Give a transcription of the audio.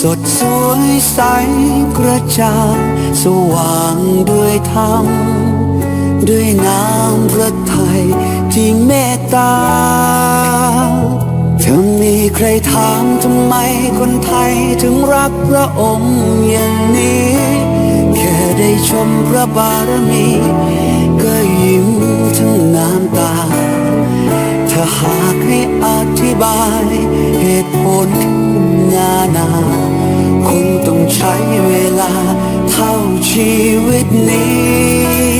สดสวยใสกระจ่างสว่างด้วยธรรมด้วยน้ำพระทัยที่เมตตาถ้ามีใครถามทำไมคนไทยถึงรักพระองค์อย่างนี้ แค่ได้ชมพระบารมีก็ยิ้ม ใช้เวลาเท่าชีวิตนี้